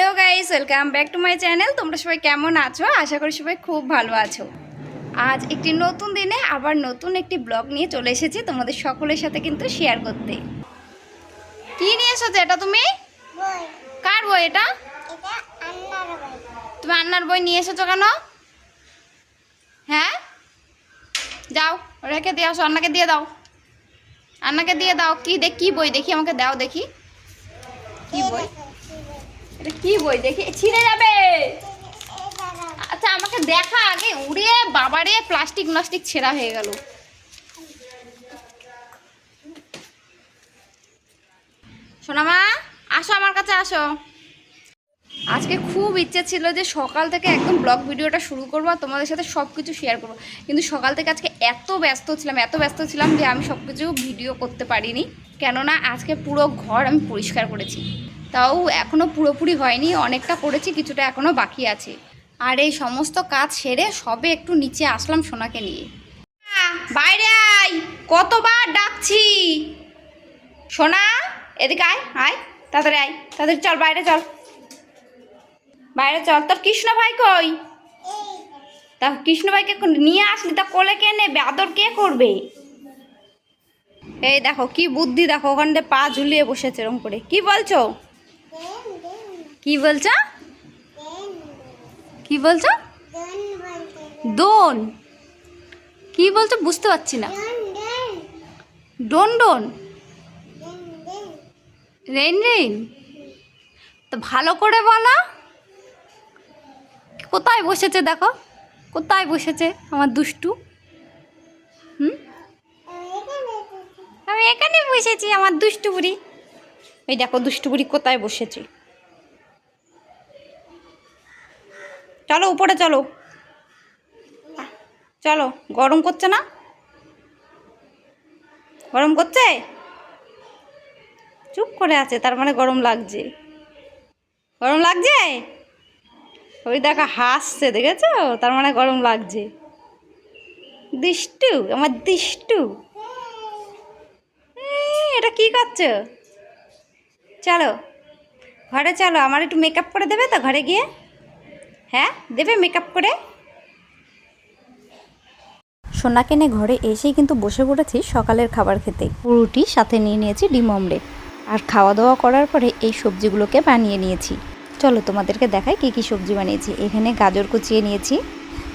Hello guys welcome back to my channel. তোমরা সবাই কেমন আছো? আশা করি সবাই খুব ভালো আছো। আজ একটি নতুন দিনে আবার নতুন একটি ব্লগ নিয়ে চলে এসেছি তোমাদের সকলের সাথে কিন্তু শেয়ার করতে। কি নিয়ে এসেছ এটা তুমি? কার বই এটা? তুমি আন্নার বই নিয়ে এসেছ কেন? হ্যাঁ? যাও রেখে দিয়ে আসো আন্নাকে দিয়ে দাও। আন্নাকে দিয়ে দাও। কি দেখ কি বই? দেখি আমাকে দাও দেখি। কি বই? এটা কি বই? দেখি ছিঁড়ে যাবে। আচ্ছা আমাকে দেখা আগে, উড়ে বাবারে প্লাস্টিক প্লাস্টিক ছেঁড়া হয়ে গেল। সোনামা, আসো আমার কাছে, আসো। আজকে খুব ইচ্ছে ছিল যে সকাল থেকে একদম ব্লগ ভিডিওটা শুরু করব আর তোমাদের সাথে সব কিছু শেয়ার করব। কিন্তু সকাল থেকে আজকে এত ব্যস্ত ছিলাম, এত ব্যস্ত ছিলাম যে আমি সব কিছু ভিডিও করতে পারিনি। কেননা, আজকে পুরো ঘর আমি পরিষ্কার করেছি। তাও এখনও পুরোপুরি হয়নি, অনেকটা করেছি, কিছুটা এখনও বাকি আছে। আর এই সমস্ত কাজ সেরে সবে একটু নিচে আসলাম সোনাকে নিয়ে। বাইরে আয়, কতবার ডাকছি। সোনা, এদিকে আয় আয়, তাড়াতাড়ি আয়, তাড়াতাড়ি চল, বাইরে চল। বাইরে চল, তোর কৃষ্ণ ভাই কই? তা কৃষ্ণ ভাইকে নিয়ে আসলি, তা কোলে কে নেবে, আদর কে করবে? এই দেখো, কি বুদ্ধি, দেখো, ওখান পা ঝুলিয়ে বসেছে এরকম করে। কি বলছো? কি বলছ? কি বলছো? দোন কি বলছো? বুঝতে পারছি না। ডোন ডোন। রেন রেন তো ভালো করে বলো। কোথায় বসেছে দেখো? কোথায় বসেছে আমার দুষ্টু? হুম? আমি এখানে বসেছি, আমার দুষ্টু বুড়ি। এই দেখো, দুষ্টু বুড়ি কোথায় বসেছে? চলো উপরে চলো। চলো, গরম করছে না? গরম করছে? চুপ করে আছে, তার মানে গরম লাগছে। গরম লাগছে? ওই দেখা, হাসছে, দেখেছ? তার মানে গরম লাগছে। দিষ্টু, আমার দিষ্টু। এটা কি করছ? চলো, ঘরে চলো, আমার একটু মেকআপ করে দেবে তো ঘরে গিয়ে? হ্যাঁ দেবে মেকআপ করে? সোনাকে নিয়ে ঘরে এসেই কিন্তু বসে পড়েছি সকালের খাবার খেতে। রুটি সাথে নিয়ে নিয়েছি ডিম অমলেট। আর খাওয়া দাওয়া করার পরে এই সবজিগুলোকে বানিয়ে নিয়েছি। চলো তোমাদেরকে দেখাই কী কী সবজি বানিয়েছি। এখানে গাজর কুচিয়ে নিয়েছি,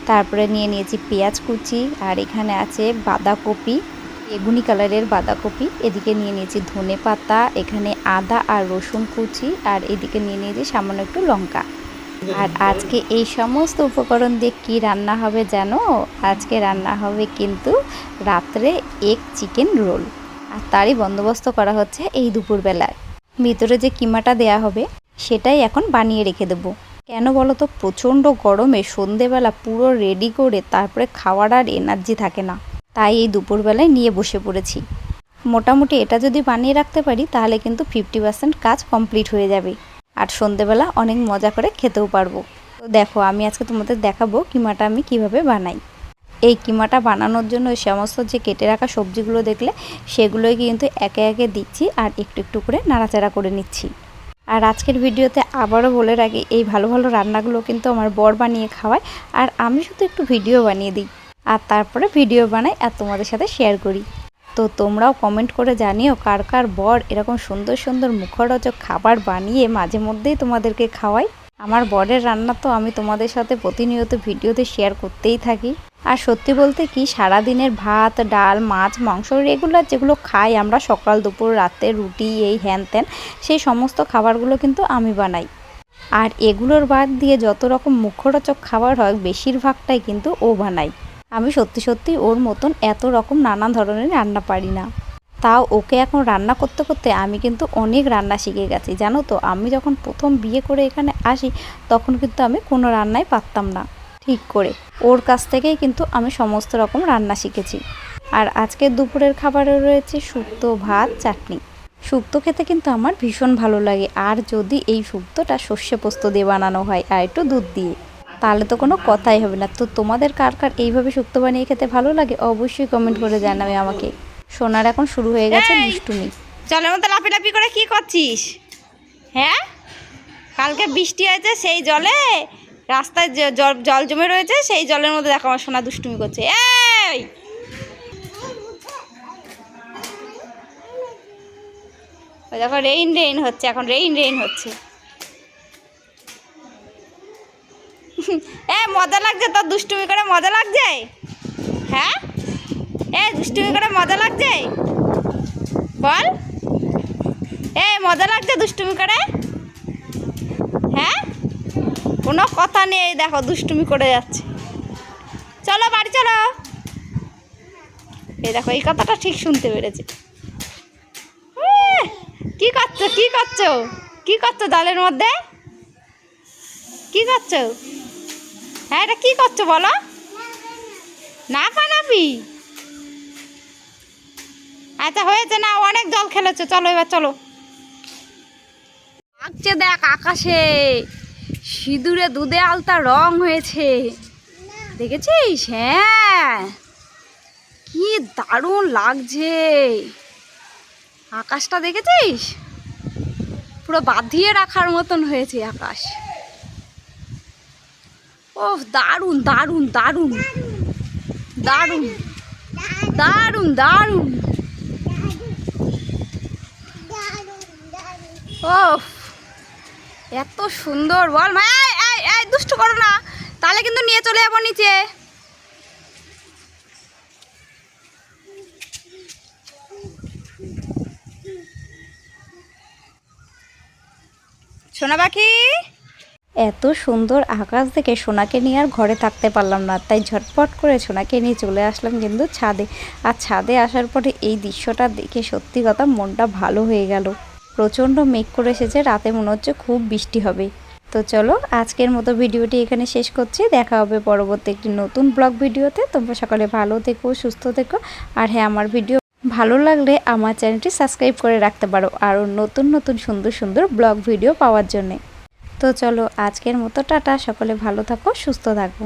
তারপরে নিয়ে নিয়েছি পেঁয়াজ কুচি, আর এখানে আছে বাঁধাকপি, বেগুনি কালারের বাঁধাকপি। এদিকে নিয়ে নিয়েছি ধনে পাতা এখানে আদা আর রসুন কুচি, আর এদিকে নিয়ে নিয়েছি সামান্য একটু লঙ্কা। আর আজকে এই সমস্ত উপকরণ দিয়ে কি রান্না হবে জানো? আজকে রান্না হবে কিন্তু রাত্রে এক চিকেন রোল আর তারই বন্দোবস্ত করা হচ্ছে এই দুপুরবেলায় ভিতরে যে কিমাটা দেয়া হবে, সেটাই এখন বানিয়ে রেখে দেবো। কেন বলো তো? প্রচণ্ড গরমে সন্ধেবেলা পুরো রেডি করে তারপরে খাওয়ার আর এনার্জি থাকে না। তাই এই দুপুরবেলায় নিয়ে বসে পড়েছি। মোটামুটি এটা যদি বানিয়ে রাখতে পারি, তাহলে কিন্তু ফিফটি পার্সেন্ট কাজ কমপ্লিট হয়ে যাবে। আর সন্ধেবেলা অনেক মজা করে খেতেও পারব। তো দেখো, আমি আজকে তোমাদের দেখাবো কিমাটা আমি কীভাবে বানাই। এই কিমাটা বানানোর জন্য সমস্ত যে কেটে রাখা সবজিগুলো দেখলে, সেগুলোই কিন্তু একে একে দিচ্ছি আর একটু একটু করে নাড়াচাড়া করে নিচ্ছি। আর আজকের ভিডিওতে আবারও বলে রাখি, এই ভালো ভালো রান্নাগুলো কিন্তু আমার বর বানিয়ে খাওয়ায় আর আমি শুধু একটু ভিডিও বানিয়ে দিই। আর তারপরে ভিডিও বানাই আর তোমাদের সাথে শেয়ার করি। তো তোমরাও কমেন্ট করে জানিও কার কার বর এরকম সুন্দর সুন্দর মুখরোচক খাবার বানিয়ে মাঝে মধ্যেই তোমাদেরকে খাওয়াই। আমার বরের রান্না তো আমি তোমাদের সাথে প্রতিনিয়ত ভিডিওতে শেয়ার করতেই থাকি। আর সত্যি বলতে কি, সারাদিনের ভাত, ডাল, মাছ, মাংস রেগুলার যেগুলো খাই আমরা সকাল, দুপুর, রাতে রুটি, এই হ্যান ত্যান, সেই সমস্ত খাবারগুলো কিন্তু আমি বানাই। আর এগুলোর বাদ দিয়ে যত রকম মুখরোচক খাবার হয়, বেশিরভাগটাই কিন্তু ও বানায়। আমি সত্যি সত্যি ওর মতন এত রকম নানান ধরনের রান্না পারি না। তাও ওকে এখন রান্না করতে করতে আমি কিন্তু অনেক রান্না শিখে গেছি, জানো তো? আমি যখন প্রথম বিয়ে করে এখানে আসি, তখন কিন্তু আমি কোনো রান্নাই পারতাম না। ঠিক করে। ওর কাছ থেকেই কিন্তু আমি সমস্ত রকম রান্না শিখেছি। আর আজকে দুপুরের খাবারে রয়েছে শুক্তো ভাত, চাটনি। শুক্তো খেতে কিন্তু আমার ভীষণ ভালো লাগে। আর যদি এই শুক্তোটা সর্ষে পোস্ত দিয়ে বানানো হয়, আর একটু দুধ দিয়ে। তাহলে তো কোনো কথাই হবে না। তো তোমাদের কার কার এইভাবে শুক্তো বানিয়ে খেতে ভালো লাগে অবশ্যই কমেন্ট করে জানাবে আমাকে। সোনার এখন শুরু হয়ে গেছে দুষ্টুমি। চলের মতো লাফি লাফি করে কি করছিস? হ্যাঁ? কালকে বৃষ্টি হয়েছে সেই জলে রাস্তায় জল জল জমে রয়েছে সেই জলের মধ্যে দেখো আমার সোনা দুষ্টুমি করছে। এই! দেখো রেইন রেইন হচ্ছে এখন রেইন রেইন হচ্ছে। এ, মজা লাগছে তোর দুষ্টুমি করে, মজা লাগছে? হ্যাঁ? এ, দুষ্টুমি করে, মজা লাগছে? বল। এ, মজা লাগছে দুষ্টুমি করে? হ্যাঁ? কোনো কথা নেই, দেখো, দুষ্টুমি করে যাচ্ছে। চলো, বাড়ি চলো। এই দেখো, এই কথাটা ঠিক শুনতে পেরেছে। কি করছ কি করছ? কি করছ, জলের মধ্যে? কি করছ? হ্যাঁ এটা কি করছ বলো? না পানাবি আচ্ছা হয়েছে না, অনেক জল খেলেছো। চলো, এবার চলো। লাগছে দেখ আকাশে। সিঁদুরে দুধে আলতা রং হয়েছে। দেখেছিস? হ্যাঁ। কি দারুণ লাগছে। আকাশটা দেখেছিস? পুরো বাঁধিয়ে রাখার মতন হয়েছে আকাশ। ও দারুণ দারুণ দারুণ। দারুণ দারুণ দারুণ। ও এত সুন্দর। বল দুষ্টু করো না। তাহলে কিন্তু নিয়ে চলে যাব নিচে। সোনা পাখি। এত সুন্দর আকাশ দেখে সোনাকে নিয়ে আর ঘরে থাকতে পারলাম না, তাই ঝটপট করে সোনাকে নিয়ে চলে আসলাম কিন্তু ছাদে। আর ছাদে আসার পরে এই দৃশ্যটা দেখে সত্যি কথা মনটা ভালো হয়ে গেল। প্রচণ্ড মেঘ করে এসেছে, রাতে মনে হচ্ছে খুব বৃষ্টি হবে। তো চলো, আজকের মতো ভিডিওটি এখানে শেষ করছি। দেখা হবে পরবর্তী একটি নতুন ব্লগ ভিডিওতে। তোমরা সকালে ভালো থেকো, সুস্থ থেকো। আর হ্যাঁ আমার ভিডিও ভালো লাগলে আমার চ্যানেলটি সাবস্ক্রাইব করে রাখতে পারো। আরও নতুন নতুন সুন্দর সুন্দর ব্লগ ভিডিও পাওয়ার জন্যে। তো চলো আজকের মতো টাটা সকলে ভালো থাকো সুস্থ থাকো।